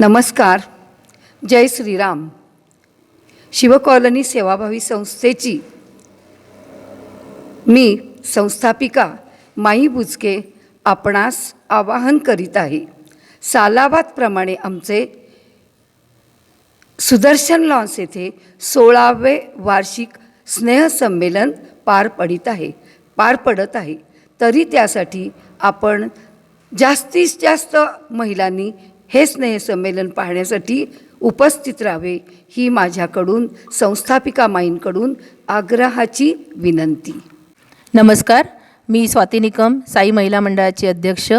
नमस्कार. जय श्रीराम. शिवकॉलनी सेवाभावी संस्थेची मी संस्थापिका माई बुजके आपणास आवाहन करीत आहे. सालाबादप्रमाणे आमचे सुदर्शन लॉन्स येथे सोळावे वार्षिक स्नेहसंमेलन पार पडित आहे पार पडत आहे. तरी त्यासाठी आपण जास्तीत जास्त महिलांनी हे स्नेहसंमेलन पाहण्यासाठी उपस्थित राहावे ही माझ्याकडून संस्थापिका माईंकडून आग्रहाची विनंती. नमस्कार मी स्वाती निकम साई महिला मंडळाची अध्यक्ष.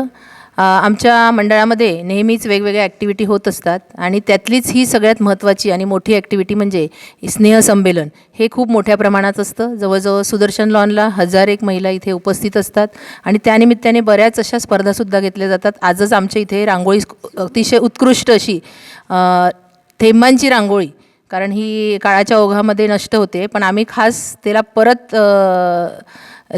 आमच्या मंडळामध्ये नेहमीच वेगवेगळ्या ॲक्टिव्हिटी होत असतात आणि त्यातलीच ही सगळ्यात महत्त्वाची आणि मोठी ॲक्टिव्हिटी म्हणजे स्नेहसंमेलन हे खूप मोठ्या प्रमाणात असतं. जवळजवळ सुदर्शन लॉनला हजार एक महिला इथे उपस्थित असतात आणि त्यानिमित्ताने बऱ्याच अशा स्पर्धासुद्धा घेतल्या जातात. आजच आमच्या इथे रांगोळी अतिशय उत्कृष्ट अशी थेंबांची रांगोळी कारण ही काळाच्या ओघामध्ये नष्ट होते. पण आम्ही खास त्याला परत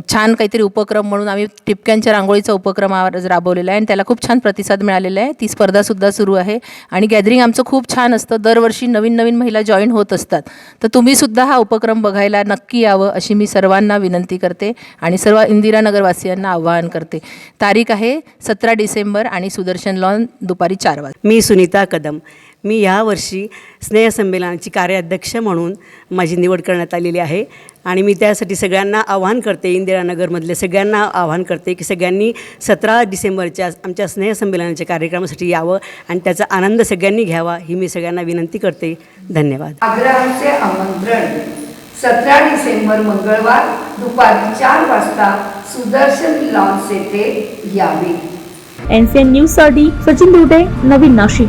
छान काहीतरी उपक्रम म्हणून आम्ही टिपक्यांच्या रांगोळीचा उपक्रम राबवलेला आहे आणि त्याला खूप छान प्रतिसाद मिळालेला आहे. ती स्पर्धासुद्धा सुरू आहे आणि गॅदरिंग आमचं खूप छान असतं. दरवर्षी नवीन नवीन महिला जॉईन होत असतात. तर तुम्हीसुद्धा हा उपक्रम बघायला नक्की यावं अशी मी सर्वांना विनंती करते आणि सर्व इंदिरानगरवासियांना आवाहन करते. तारीख आहे सतरा डिसेंबर आणि सुदर्शन लॉन दुपारी चार वाज मी सुनीता कदम. मी यावर्षी स्नेहसंमेलनाची कार्याध्यक्ष म्हणून माझी निवड करण्यात आलेली आहे. आणि मी त्यासाठी सगळ्यांना आवाहन करते इंदिरानगरमधले सगळ्यांना आवाहन करते की सगळ्यांनी सतरा डिसेंबरच्या आमच्या स्नेहसंमेलनाच्या कार्यक्रमासाठी यावं आणि त्याचा आनंद सगळ्यांनी घ्यावा ही मी सगळ्यांना विनंती करते. धन्यवाद. आग्रहाचे आमंत्रण. सतरा डिसेंबर मंगळवार दुपारी चार वाजता सुदर्शन लॉन्स येथे यावे. एन सी एन न्यूजसाठी सचिन दुर्डे नवीन नाशिक.